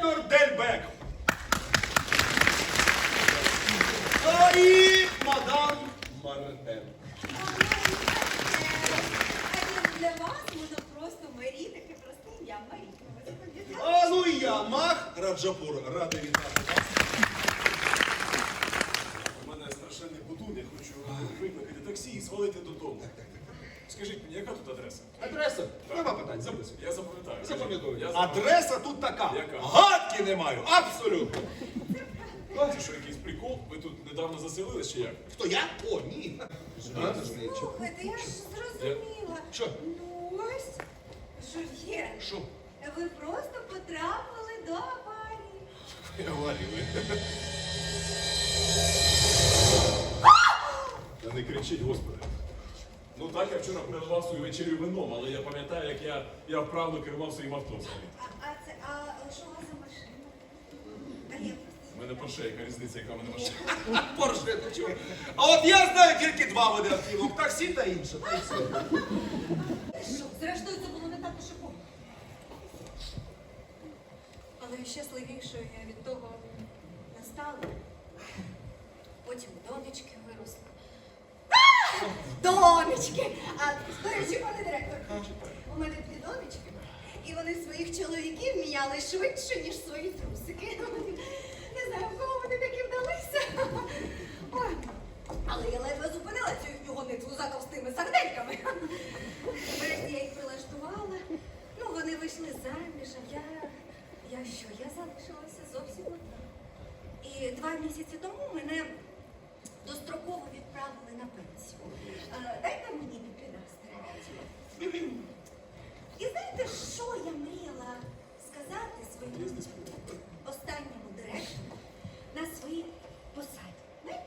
Директор Дельбек. І мадам Марен. Для вас можна просто Марі, таке просте ім'я Марі. Ви? А ну і я, Мах Раджапур, радий вітати вас. У мене страшенний бутун, я хочу викликати таксі і звалити додому. Скажіть мені, яка тут адреса? Адреса? Нема питань, записуй. Я запам'ятаю. Запам'ятовую. Я запам'ятаю. Адреса тут така. Яка? Гадки не маю, абсолютно. Це що, якийсь прикол? Ви тут недавно заселились чи як? Хто я? О, ні. Слухайте, я ж зрозуміла. Що? Ну ось, Жульєн, Що? ви просто потрапили до аварії. Я. Та не кричіть, господи. Ну так, я вчора передавав свою вечерю вином, але я пам'ятаю, як я, я вправно керував своїм авто. А, а це, а що у вас за машина? А я просто У мене Порше, яка різниця, яка в мене машина. Порше, ти чого? А от я знаю тільки два види автівок, таксі та інше. Та й все. Що? Зрештою, це було не так погано. Але щасливішою я від того не стала. Потім донечки виросли. А! Донечки! А до речі, пане директор, у мене дві донечки, і вони своїх чоловіків міняли швидше, ніж свої трусики. Не знаю, в кого вони такі вдалися. Але я ледве зупинила цю гонитву за товстими сардельками. Врешті я їх прилаштувала. Ну, вони вийшли заміж, а я. Я що? Я залишилася зовсім одна. І два місяці тому мене достроково відправили на пенсію. Е, Дайте мені піпідастер. І знаєте, що я мріяла сказати своєму останньому директору на своїй посаді? Знаєте,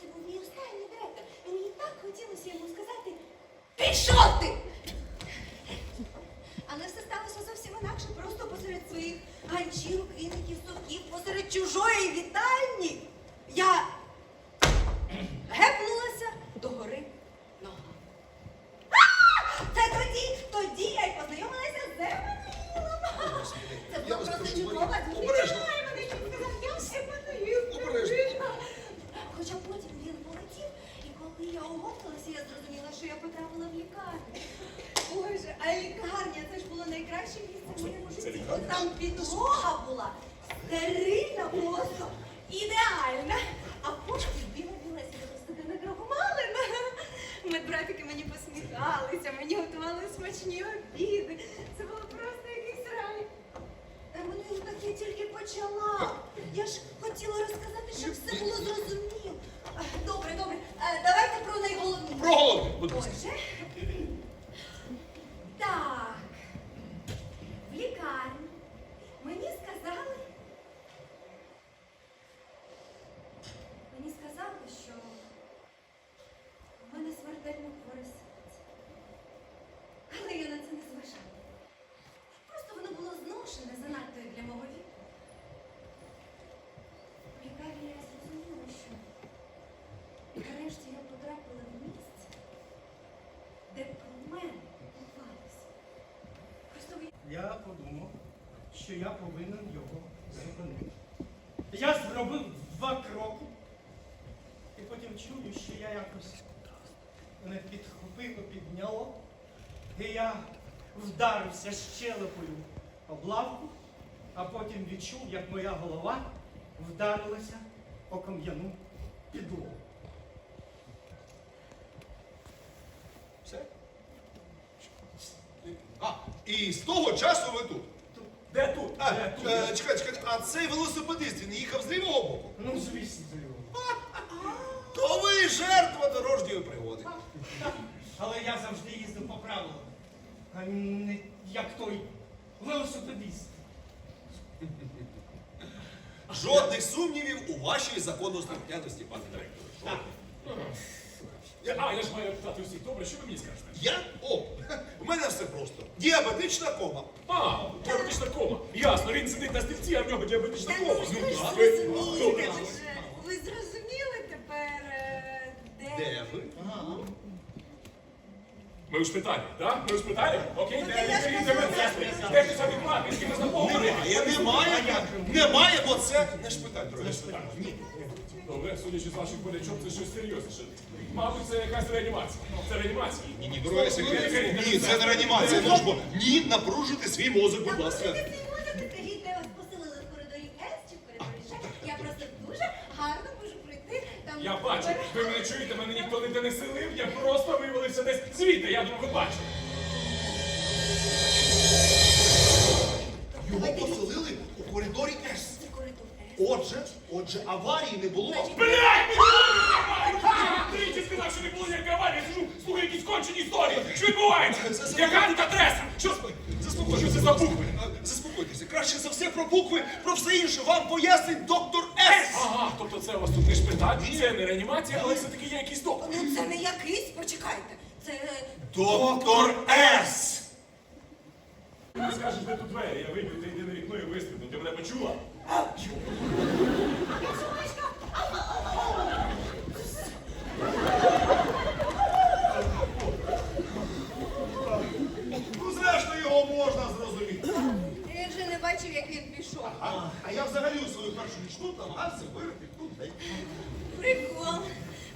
це був мій останній директор. І мені так хотілося йому сказати Пішов ти! Але все сталося зовсім інакше, просто посеред своїх ганчірок, віників, совків, посеред чужої вітальні. Я гепнулася до гори ногами. А! Це тоді, тоді я й познайомилася з Еммануїлом. Це Я було вас просто прошу, чудово. Марія, Він обережно. піднімає мене і сказав, я з Еммануїлом. Обережно. Хоча потім він полетів, і коли я оговталася, я зрозуміла, що я потрапила в лікарню. Боже, а лікарня це ж було найкраще місце в моєму Це житті. лікарня? От там підлога була стерильна просто, ідеальна. А потім біла біла просто не крахмалина. Медбратики мені посміхалися, мені готували смачні обіди. Це було просто якийсь рай. Та мене ж так я тільки почала. Я ж хотіла розказати, щоб все було зрозуміло. А, Добре, добре. Е, Давайте про найголовніше. Про головне, будь ласка. Отже. Так. В лікарні мені сказали. Мені сказали, що в мене смертельно хворе серце. Але я на це не зважала. Просто воно було зношене занадто як для мого віку. В лікарні я зрозуміла, що нарешті я потрапила в місце, де про мене піклувалися. Просто ви- Я подумав, що я повинен його зупинити. Я зробив два кроки, і потім чую, що я якось мене підхопило, підняло, і я вдарився щелепою об лавку, а потім відчув, як моя голова вдарилася о кам'яну підлогу. Все? А, і з того часу ви тут. Де тут? А, Де тут? е, чекай, чекай, а цей велосипедист, він їхав з лівого боку? ну звісно, Зайво. То ви жертва дорожньої пригоди. Але я завжди їздив по правилам, а не як той велосипедист. Жодних сумнівів у вашій законослухняності, пане директор. Так. Я- А, я ж маю питати усіх. Добре, що ви мені скажете? Я? О, у мене все просто. Діабетична кома. А, теоретична кома. Ясно, він сидить на стільці, а в нього діабетична Та кома. ну ви ж так. Ну, вже. Ви зрозуміли тепер, е, де? Де ви? Ми у шпиталі, так? Ми у шпиталі? Окей, Ну, де я ж лікарі, кажу, де медсестри? я- Де ти собі плати? З кимось? Немає, немає, немає, бо це не шпиталь. Ні. Добре, судячи з ваших болячок, це щось серйозніше. Мабуть, це якась реанімація. Це реанімація. Ні, ні, дорогі секретарі, ні, це не реанімація, ну ж бо. Ні, напружуйте свій мозок, будь ласка. Ви пройти там. Я бачу, ви мене чуєте, мене ніхто ніде не селив, я просто вивалився десь звідти, я думаю, ви бачите. Його поселили у коридорі С. Це коридор Отже, отже, аварії не було. Блядь! Я тричі сказав, що не було ніякої аварії, я сижу, слухаю якісь кончені історії. Що відбувається? Яка тут адреса? Що Заспокойтеся, Що це за букви? Заспокойтеся. Краще за все про букви, про все інше вам пояснить доктор С. Ага, тобто це у вас тут не шпиталь, це не реанімація, але все-таки є якийсь доктор. Ну це не якийсь, почекайте. Це е, Доктор С. Ти скажеш, де тут двері, я вийду, ти йди на вікно і вистрибну. Ти мене почула? Ну, зрештою, його можна зрозуміти. я вже не бачив, як він пішов. А, а я взагалі у свою першу нічну намагався вирити тут. Прикол.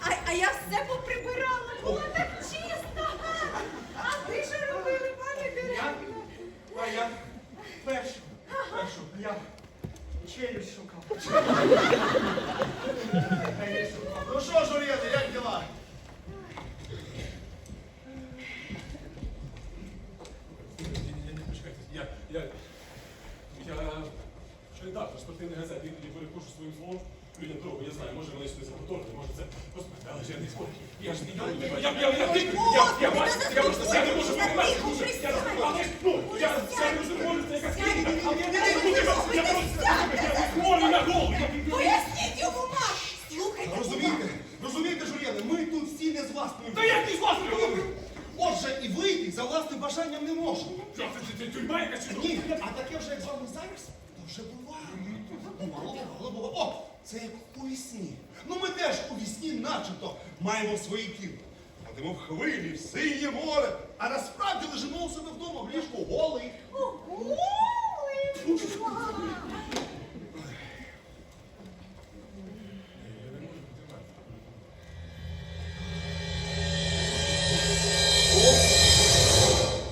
А, а я все поприбирала, було так чисто. А ви що робили, пане директор? А я першу, першу, я челюсть шукав. Челюсть. Ну що, Журєни, як діла? Ні-ні-ні, почекайте, я, я, я редактор спортивної газети, іноді перекушу своїм словом людям дорогу, я знаю, може вони щось повторити, може це, господи, але ж я не спорт. Я ж не я, я, я, я, я, я, я бачу, я просто, я не можу сприймати, дуже, я не але ж, ну, я, я не можу, це якась клініка, але я не можу, я просто, я хворий на голову, Поясніть йому, мам! Слухайте, Розумієте, розумієте, Журєни, ми тут всі не з власною. Та як ти з власною? Отже, і вийти за власним бажанням не можна. Що, це, це, тюрма якась? Ні, а таке вже як з вами зараз, то вже буває. Ну, мало мало було. О, це як у вісні. Ну ми теж у вісні начебто маємо свої тіла. Ходимо в хвилі, в синє море, а насправді лежимо у себе вдома в ліжку голий. Ого!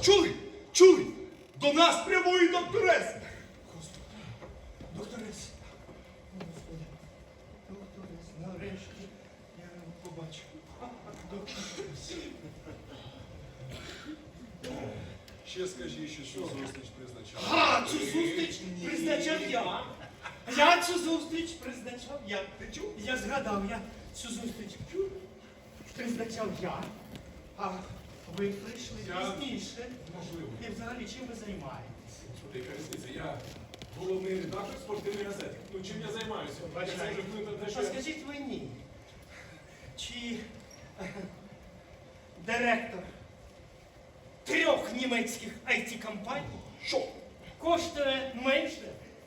Чули? Чули? До нас прямує. Господи, докторес. Господи, докторес, нарешті я побачив. Докторес. Ще скажіть, що цю зустріч призначав. А, цю зустріч призначав я. Я цю зустріч призначав я. Ти чув? Я згадав, я цю зустріч призначав я. А ви прийшли Я- пізніше. Можливо. І взагалі чим ви займаєтеся? Слухай, яка різниця, я головний редактор спортивної газети. Ну, чим я займаюся? Я це вже вплинув на те, що я... скажіть мені, чи е, директор німецьких IT-компаній Що? коштує менше,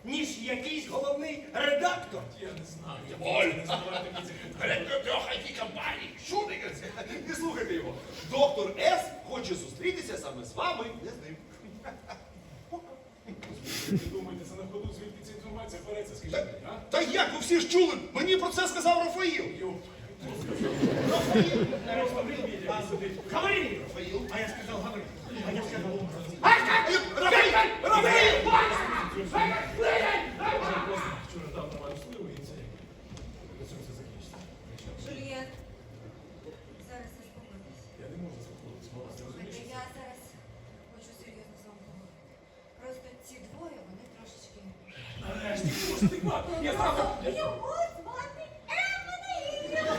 ніж якийсь головний редактор? Я не знаю, я просто не знаю трьох it компаній. Що ти? Не слухайте його. Доктор С хоче зустрітися саме з вами, не з ним. Ви думаєте, це на ходу, звідки ця інформація береться, скажіть мені, а? Та як ви всі ж чули? Мені про це сказав Рафаїл. Рафаїл. Говори! А я сказал, говори. А я сказав, Рафаїл! Рафаїл! Я просто вчора дав нормальну сливу і це... На цьому це закінчиться. Жульєт, зараз заспокойтесь. Я не можу заспокоїтися, мама, ти розумієш? Слухайте, я зараз хочу серйозно з вами поговорити. Просто ці двоє, вони трошечки... Нарешті, ти можеш тикати. Я зразу... Його звати Еммануїл!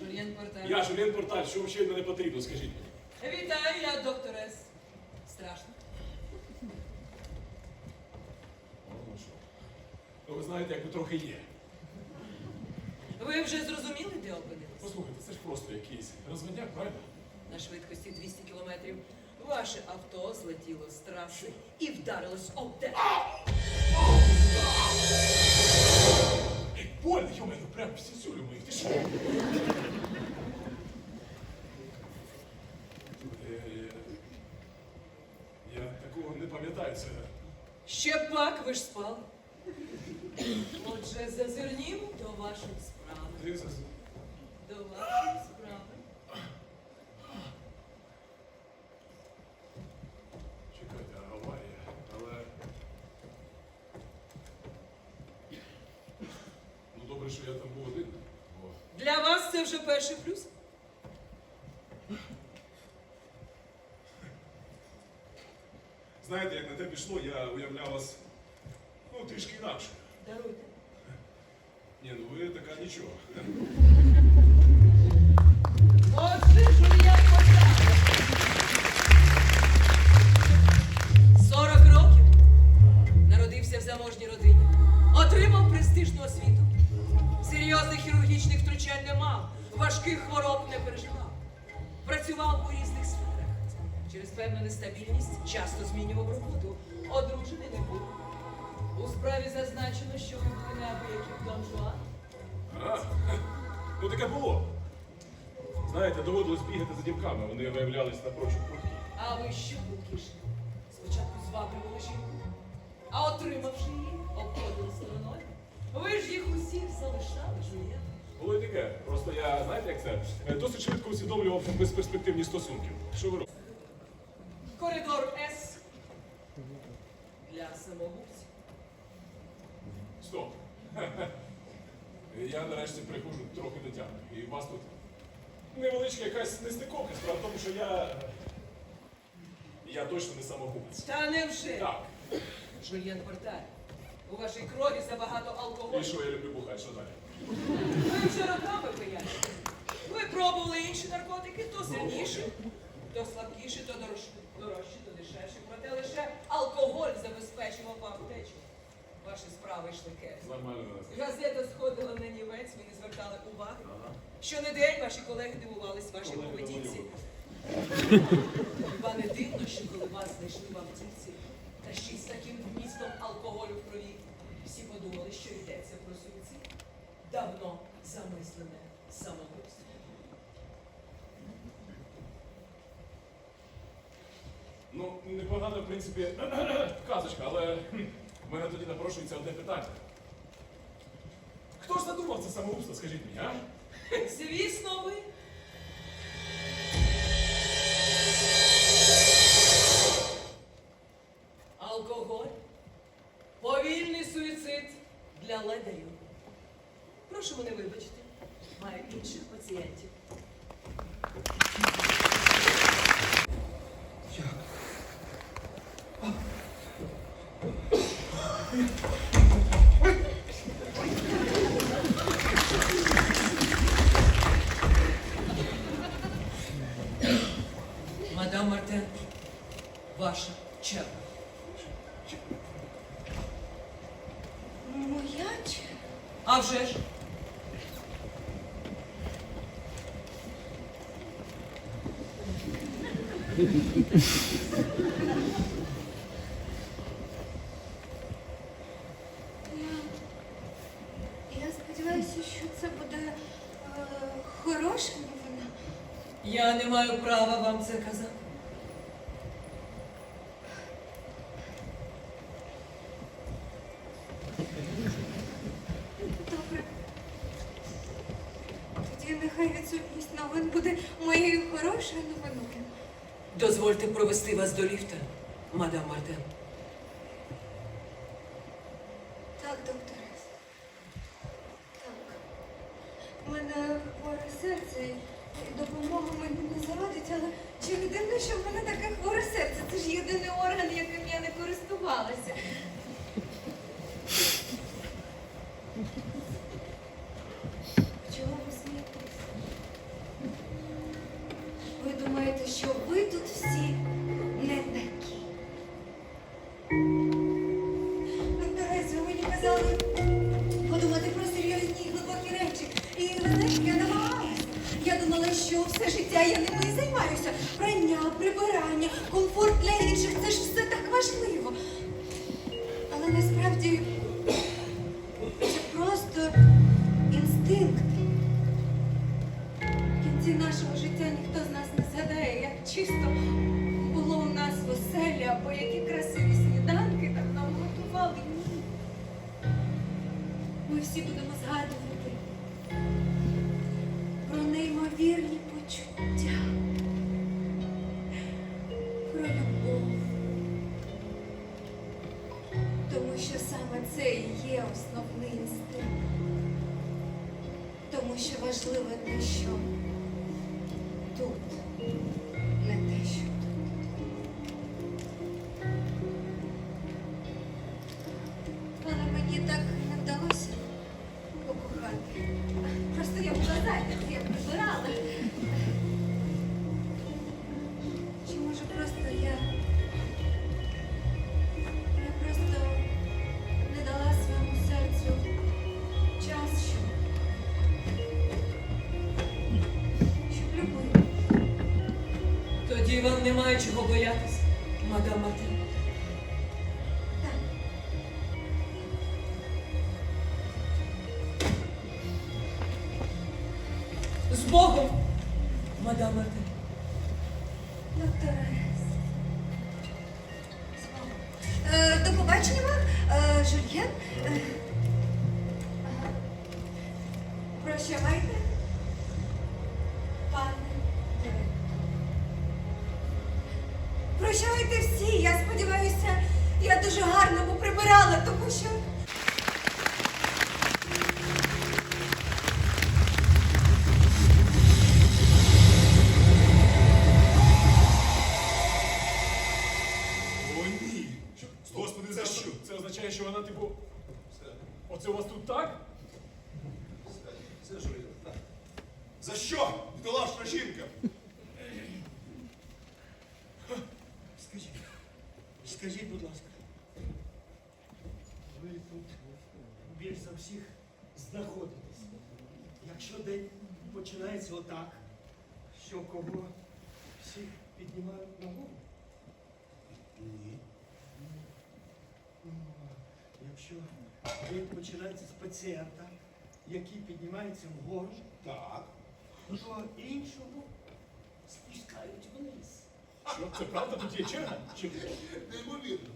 Жур'єн Портер. Я Жуліан Порталь, що ще від мене потрібно, скажіть? Вітаю, я доктор С. Страшно. Ну, що? Ну, ви знаєте, як ви трохи є. Ви вже зрозуміли, де опинились? Послухайте, це ж просто якийсь розводняк, правильно? На швидкості 200 кілометрів ваше авто злетіло з траси і вдарилось об. Ей, больно, йомаю, прям всі сюлю моїх, ти що? Е, Я такого не пам'ятаю, це... Ще пак ви ж спали. Отже, зазирнімо до вашої справи. До вашої справи. Чекайте, аварія, але... Ну, добре, що я там був один. Для вас це вже перший плюс. Знаєте, як на те пішло, я уявляв вас, ну, трішки інакше. Даруйте. Ні, ну ви така нічого. Отже, Жульян Потапов. 40 років. Народився в заможній родині. Отримав престижну освіту. Серйозних хірургічних втручань не мав. Важких хвороб не переживав. Працював у різних сферах. Через певну нестабільність часто змінював роботу. Одружений не був. У справі зазначено, що ви були неабияким Дон Жуан. А, ну таке було. Знаєте, доводилось бігати за дівками, вони виявлялись напрочуд прудкі. А ви що букішні? Спочатку зваблювали жінку, а отримавши її, обходили стороною. Ви ж їх усіх залишали, Жульєн. Було і таке. Просто я, знаєте, як це, е, досить швидко усвідомлював безперспективні стосунки. Що ви робите? Коридор С для самогубців. Стоп. Я нарешті приходжу трохи до тями. І у вас тут невеличка якась нестиковка. Справа в тому, що я. Я точно не самогубець. Та невже? Так. Жульєн Порталь, у вашій крові забагато алкоголю. І що я люблю бухати, що далі? Ви вже роками пияні. Ви пробували інші наркотики, то сильніші, то слабкіші, то дорожчі, дорожчі, то дешевші. Проте лише алкоголь забезпечував вам втечу. Ваші справи йшли кепсько. Газета сходила на нівець, ви не звертали уваги. Ага. Щонедень ваші колеги дивувались вашій поведінці. Хіба не дивно, що коли вас знайшли в та ще й з таким вмістом алкоголю в крові, всі подумали, що йдеться про суїцид. Давно замислене самогубство. Ну, непогана, в принципі, казочка, але в мене тоді напрошується одне питання. Хто ж задумав це самогубство, скажіть мені, а? Звісно, ви. Алкоголь. Повільний суїцид для ледарів. Прошу мене вибачити. Маю інших пацієнтів. Мадам Мартен, ваша черга. Моя чи? А вже ж. Я, я сподіваюся, що це буде е, хороша новина. Я не маю права вам це казати. Добре. Тоді нехай відсутність новин буде моєю хорошою новиною. Дозвольте провести вас до ліфта, мадам Мартен. Ми всі будемо згадувати про неймовірні почуття, про любов. Тому що саме це і є основний інстинкт. Тому що важливо те, що тут, Тоді вам немає чого боятися, мадам Мартин. З Богом, мадам Мартин. Доктор Е, До побачення вам, е. Е. Прощавайте, пане директор. Прощавайте всі. Я сподіваюся, я дуже гарно поприбирала, тому що. О, ні. Господи, за що? Це означає, що вона, типу. Оце у вас тут так? Це ж так. За що? Бідолашна жінка. Скажіть, скажіть, будь ласка, ви тут більш за всіх знаходитесь. Якщо день починається отак, що кого всіх піднімають ногу? Ні. Ну, а якщо день починається з пацієнта, який піднімається вгору, Так. то іншого спускають вниз. Що? Це правда? Тут є черга? Чи Неймовірно.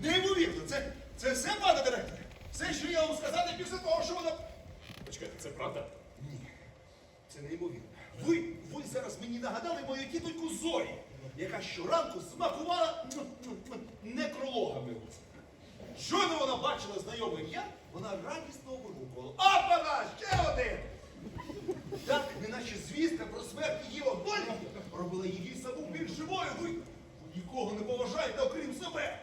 Неймовірно. Це, це все, пане директоре? Все, що я вам сказати після того, що вона. почекайте, це правда? Ні. Це неймовірно. Ви, ви зараз мені нагадали мою тітоньку Зорі, яка щоранку смакувала м, м, м, некрологами. Щойно вона бачила знайоме ім'я, вона радісно вигукувала. Апана! Ще один! Так, неначе звістка про смерть її однолітків робила її саму більш живою. Ви нікого не поважаєте, окрім себе.